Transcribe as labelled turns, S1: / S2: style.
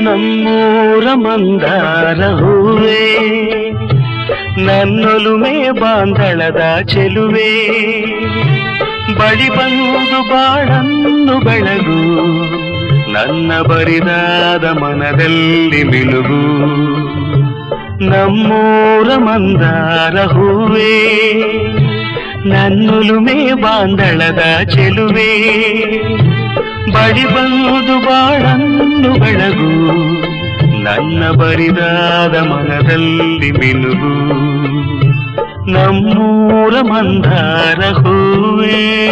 S1: ನಮ್ಮೂರ ಮಂದಾರ ಹೂವೇ ನನ್ನೊಲುಮೆ ಬಾಂಧಳದ ಚೆಲುವೆ. ಬಳಿ ಬಂದು ಬಾಳನ್ನು ಬೆಳಗು, ನನ್ನ ಬರಿದಾದ ಮನದಲ್ಲಿ ಮಿಲುಗು ನಮ್ಮೂರ ಮಂದಾರ ಹೂವೇ ನನ್ನೊಲುಮೆ ಬಾಂಧಳದ ಚೆಲುವೆ. ಬಳಿ ಬಂದು ಬಾಳನ್ನು ನನ್ನ ಬರಿದಾದ ಮನದಲ್ಲಿ ಮಿನುಗು. ನಮ್ಮೂರ ಮಂದಾರ ಹೂವೇ.